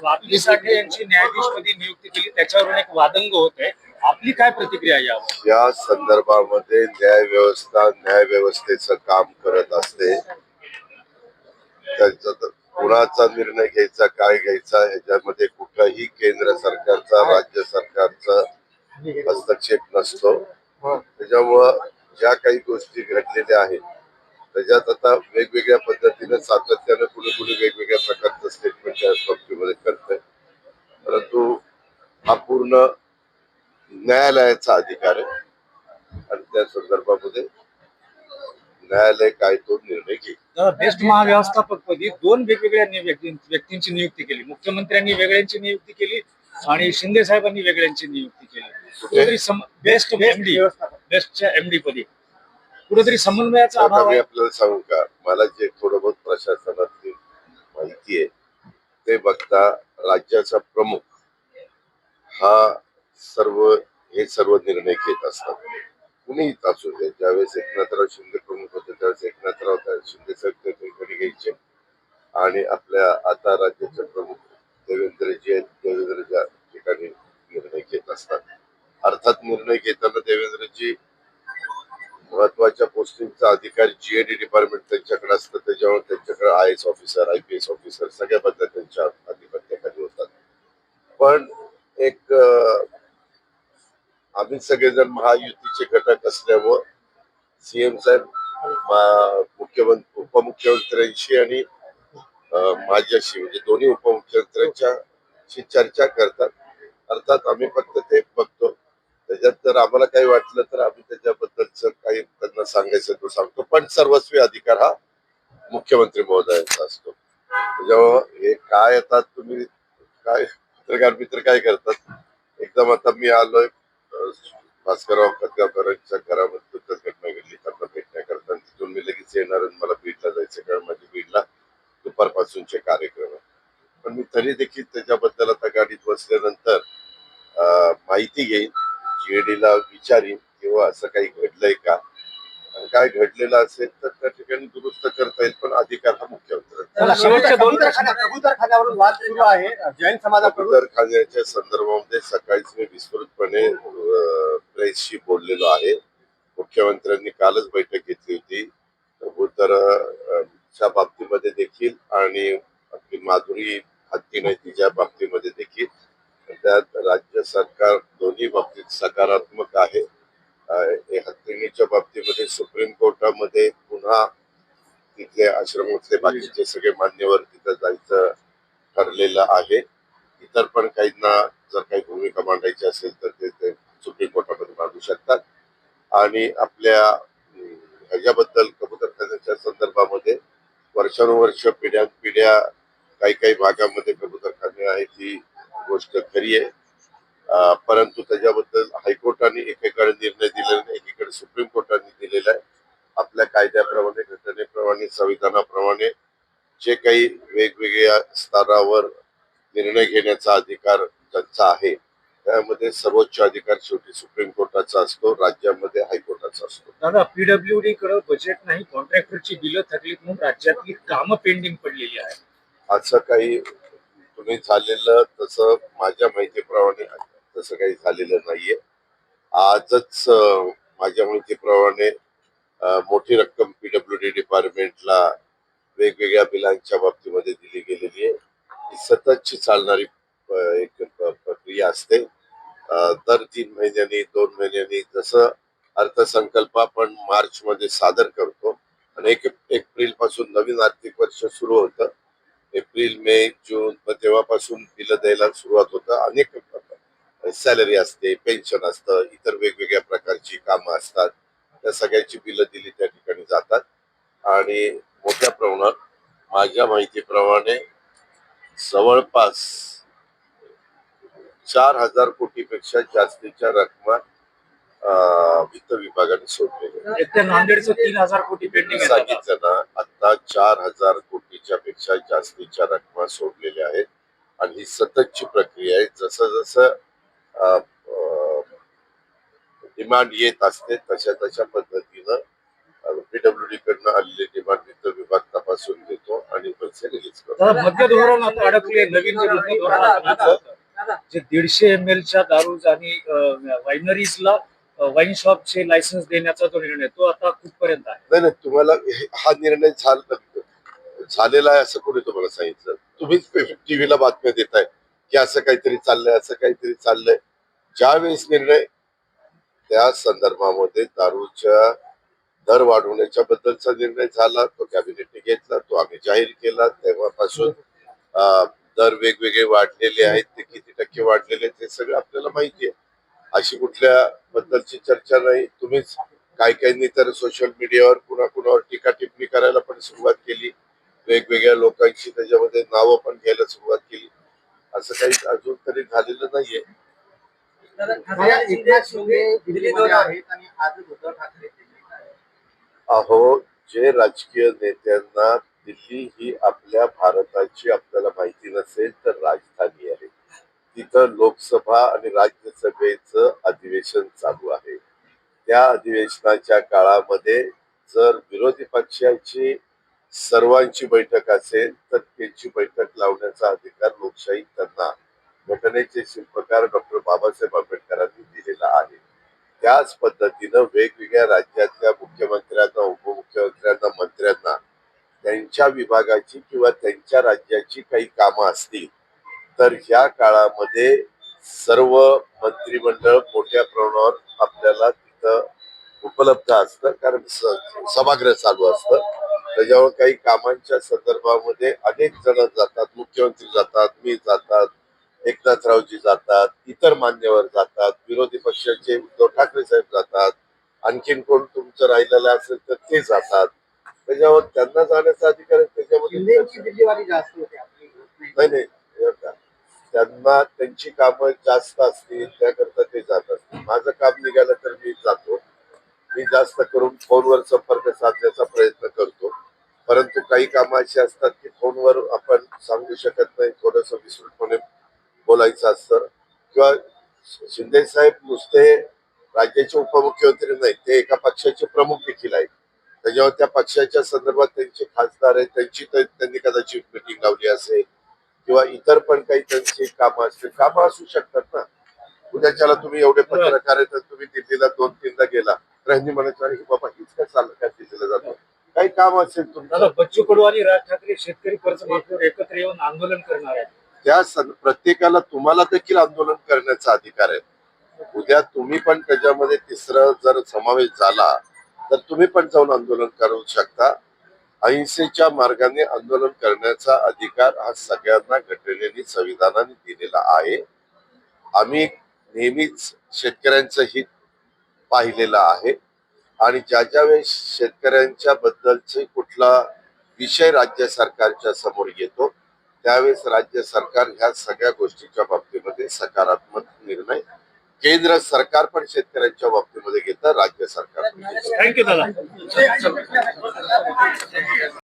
स्वाती साठे यांची न्यायाधीशपदी नियुक्ती केली त्याच्यावरून एक वादंग होत आहे आपली काय प्रतिक्रिया आहे यावर? या संदर्भामध्ये न्याय व्यवस्था न्याय व्यवस्थेचं काम करत असते. त्यांचा तर कुणाचा निर्णय घ्यायचा काय घ्यायचा ह्याच्यामध्ये कुठंही केंद्र सरकारचा राज्य सरकारचा हस्तक्षेप नसतो. त्याच्यामुळं ज्या काही गोष्टी घडलेल्या आहेत त्याच्यात आता वेगवेगळ्या पद्धतीने सातत्यानं कुणी कुणी वेगवेगळ्या प्रकारचं स्टेटमेंट त्या बाबतीमध्ये करतंय. परंतु हा पूर्ण न्यायालयाचा अधिकार आहे. आणि त्या संदर्भामध्ये न्यायालय काय तो निर्णय घेईल. बेस्ट महाव्यवस्थापक पदी दोन वेगवेगळ्या व्यक्तींची नियुक्ती केली. मुख्यमंत्र्यांनी वेगळ्यांची नियुक्ती केली आणि शिंदे साहेबांनी वेगळ्यांची नियुक्ती केली. कुठेतरी बेस्ट एमडी बेस्टच्या एमडी पदी. कुठेतरी समन्वयाचा अभाव मी आहे. आपल्याला सांगू का? मला जे थोडं बहुत प्रशासनातली माहिती आहे ते बघता राज्याचा प्रमुख हा सर्व हे सर्व निर्णय घेत असतात. कुणीही असू दे ज्यावेळेस एकनाथराव शिंदे प्रमुख होते त्यावेळेस एकनाथराव शिंदे ठिकाणी घ्यायचे. आणि आपल्या आता राज्याचे प्रमुख देवेंद्रजी आहेत देवेंद्र ज्या ठिकाणी निर्णय घेत असतात. अर्थात निर्णय घेताना देवेंद्रजी महत्त्वाच्या पोस्टिंगचा अधिकार जीएडी डिपार्टमेंट त्यांच्याकडे असतं. त्याच्यामुळे त्यांच्याकडे I S officer I P S officer सगळ्या बद्दल त्यांच्या अधिपत्याखाली होतात. पण एक आम्ही सगळेजण महायुतीचे घटक असल्यामुळं सीएम साहेब मुख्यमंत्री उपमुख्यमंत्र्यांशी आणि माझ्याशी म्हणजे दोन्ही उपमुख्यमंत्र्यांच्या शी चर्चा करतात. अर्थात आम्ही फक्त ते बघतो. त्याच्यात जर आम्हाला काही वाटलं सांगायचं तो सांगतो. पण सर्वस्वी अधिकार हा मुख्यमंत्री महोदयांचा असतो. त्याच्यामुळं हे काय येतात तुम्ही काय पत्रकार मित्र काय करतात? एकदम आता मी आलोय भास्करराव खतगावकरांच्या घरामध्ये दुःखद घटना घडली. त्यांना भेटण्याकरता आणि तिथून मी लगेच येणार आणि मला बीडला जायचं कारण माझी बीडला दुपारपासूनचे कार्यक्रम आहे पण मी तरी देखील त्याच्याबद्दल आता गाडीत बसल्यानंतर माहिती घेईन जीएडीला विचारीन किंवा हो, असं काही घडलंय का? काय घडलेलं असेल तर त्या ठिकाणी दुरुस्त करता येईल पण अधिकार हा वाद सुरू आहे. जैन समाजाकडून कबूतर खाण्याच्या संदर्भामध्ये सकाळीच मी विस्तृतपणे प्रेसशी बोललेलो आहे. मुख्यमंत्र्यांनी कालच बैठक घेतली होती. कबूतर च्या बाबतीमध्ये देखील आणि आपली माधुरी हत्ती नाही तिच्या बाबतीमध्ये देखील. त्यात राज्य सरकार दोन्ही बाबतीत सकारात्मक आहे. हत्तीच्या हे बाबतीमध्ये सुप्रीम कोर्टामध्ये पुन्हा तिथले आश्रमातले बाकीचे सगळे मान्यवर तिथं जायचं ठरलेलं आहे. इतर पण काहींना जर काही भूमिका मांडायची असेल तर ते ते सुप्रीम कोर्टामध्ये मांडू शकतात. आणि आपल्या ह्याच्याबद्दल कबूतरखान्याच्या संदर्भामध्ये वर्षानुवर्ष पिढ्यान पिढ्या काही काही भागामध्ये कबूतरखाने आहे ती गोष्ट खरी आहे. परंतु त्याच्याबद्दल हायकोर्टाने एकीकडे निर्णय दिलेला नाही एकीकडे सुप्रीम कोर्टाने दिलेला आहे. आपल्या कायद्याप्रमाणे घटनेप्रमाणे संविधानाप्रमाणे जे काही वेगवेगळ्या स्तरावर निर्णय घेण्याचा अधिकार ज्यांचा आहे त्यामध्ये सर्वोच्च अधिकार शेवटी सुप्रीम कोर्टाचा असतो राज्यामध्ये हायकोर्टाचा असतो. दादा पीडब्ल्यूडी कडे बजेट नाही कॉन्ट्रॅक्टरची बिलं थकलीत म्हणून राज्यातली कामं पेंडिंग पडलेली आहेत. असं काही तुम्ही झालेलं तसं माझ्या माहितीप्रमाणे तसं काही झालेलं नाहीये. आजच माझ्या माहितीप्रमाणे मोठी रक्कम पीडब्ल्यू डी डिपार्टमेंटला वेगवेगळ्या बिलांच्या बाबतीमध्ये दिली गेलेली आहे. ही सततची चालणारी एक प्रक्रिया असते. दर तीन महिन्यांनी दोन महिन्यांनी जसं अर्थसंकल्प आपण मार्च मध्ये सादर करतो आणि एक एप्रिलपासून नवीन आर्थिक वर्ष सुरू होतं. एप्रिल मे जून तेव्हापासून बिलं द्यायला सुरुवात होतं. अनेक सॅलरी असते पेन्शन असतं इतर वेगवेगळ्या प्रकारची कामं असतात. त्या सगळ्याची बिलं दिली त्या ठिकाणी जातात. आणि मोठ्या प्रमाणात माझ्या माहितीप्रमाणे जवळपास चार हजार कोटीपेक्षा जास्तीच्या रकमा वित्त विभागाने सोडलेल्या नांदेडचं तीन हजार कोटी पेंडिंग. सांगितलं ना आता चार हजार कोटीच्या पेक्षा जास्तीच्या रकमा सोडलेल्या आहेत. आणि ही सततची प्रक्रिया आहे. जसं जसं डिमांड येत असते तशा तशा पद्धतीनं पीडब्ल्यू डी कडनं आलेली डिमांड वित्त विभाग तपास तपासून देतो आणि पैसे रिलीज करतो. अडकले नवीन जे दीडशे एम एलच्या दारूज आणि वायनरीजला वाईन शॉपचे लायसन्स देण्याचा जो निर्णय तो आता कुठपर्यंत आहे? नाही नाही तुम्हाला हे- निर्णय झाला झालेला आहे असं कोणी तुम्हाला सांगितलं? तुम्हीच टीव्हीला बातम्या देताय की असं काहीतरी चाललंय असं काहीतरी चाललंय. ज्यावेळेस निर्णय त्या संदर्भामध्ये दारूच्या दर वाढवण्याच्या बद्दलचा निर्णय झाला तो कॅबिनेटने घेतला तो आम्ही जाहीर केला. तेव्हापासून दर वेगवेगळे वाढलेले आहेत ते किती टक्के वाढलेले आहेत ते सगळं आपल्याला माहिती आहे. अशी कुठल्या बद्दलची चर्चा नाही. तुम्हीच काही काहींनी तर सोशल मीडियावर कुणा कुणावर टीका टिप्पणी करायला पण सुरुवात केली. वेगवेगळ्या लोकांची त्याच्यामध्ये नावं पण घ्यायला सुरुवात केली. असं काही अजून तरी झालेलं नाहीये. अहो जे राजकीय नेत्यांना दिल्ली ही आपल्या भारताची आपल्याला माहिती नसेल तर राजधानी आहे. तिथं लोकसभा आणि राज्यसभेचं अधिवेशन चालू आहे. त्या अधिवेशनाच्या काळामध्ये जर विरोधी पक्षाची सर्वांची बैठक असेल तर त्यांची बैठक लावण्याचा अधिकार लोकशाही त्यांना घटनेचे शिल्पकार डॉक्टर बाबासाहेब आंबेडकरांनी दिलेला आहे. त्याच पद्धतीनं वेगवेगळ्या राज्यातल्या मुख्यमंत्र्यांना उपमुख्यमंत्र्यांना मंत्र्यांना त्यांच्या विभागाची किंवा त्यांच्या राज्याची काही कामं असतील तर ह्या काळामध्ये सर्व मंत्रिमंडळ मोठ्या प्रमाणावर आपल्याला तिथं उपलब्ध असतं कारण स- सभागृह चालू असतं. त्याच्यावर काही कामांच्या संदर्भामध्ये अनेक जण जातात मुख्यमंत्री जातात मी जातात एकनाथरावजी जातात इतर मान्यवर जातात विरोधी पक्षाचे उद्धव ठाकरे साहेब जातात आणखीन कोण तुमचं राहिलेलं असेल तर ते जातात. त्याच्यावर त्यांना जाण्याचा अधिकार आहे त्याच्यामध्ये नाही. त्यांना त्यांची कामं जास्त असतील त्याकरता ते जात असतील. माझं काम निघालं तर मी जातो. मी जास्त करून फोनवर संपर्क साधण्याचा प्रयत्न करतो. परंतु काही कामं अशी असतात की फोनवर आपण सांगू शकत नाही थोडस विस्तृतपणे बोलायचं असतं. किंवा शिंदे साहेब नुसते राज्याचे उपमुख्यमंत्री नाही ते एका पक्षाचे प्रमुख देखील आहेत. त्याच्यावर त्या पक्षाच्या संदर्भात त्यांचे खासदार आहेत त्यांची त्यांनी कदाचित मिटिंग लावली असेल. किंवा इतर पण काही त्यांची कामं असतील. कामं असू शकतात ना. उद्याच्याला तुम्ही एवढे पत्रकार आहेत तुम्ही दिल्लीला दोन तीनदा गेला. तर ह्यांनी म्हणायचं अरे बाबा हीच काय चाललं काय दिल्लीला जातो? काही काम असेल तुमचं. बच्चू कडू आणि राज ठाकरे शेतकरी कर्जमाफीवर एकत्र येऊन आंदोलन करणार आहेत. त्या प्रत्येकाला तुम्हाला देखील आंदोलन करण्याचा अधिकार आहे. उद्या तुम्ही पण त्याच्यामध्ये तिसरं जर समावेश झाला तर तुम्ही पण जाऊन आंदोलन करू शकता. अहिंसेच्या मार्गाने आंदोलन करण्याचा अधिकार हा सगळ्यांना घटनेने संविधानाने दिलेला आहे. आम्ही नेहमीच शेतकऱ्यांचं हित पाहिलेलं आहे. आणि ज्या ज्या वेळेस शेतकऱ्यांच्या बद्दलचे कुठला विषय राज्य सरकारच्या समोर येतो त्यावेळेस राज्य सरकार ह्या सगळ्या गोष्टीच्या बाबतीमध्ये सकारात्मक निर्णय केंद्र सरकार पण शेतकऱ्यांच्या बाबतीमध्ये घेतं राज्य सरकार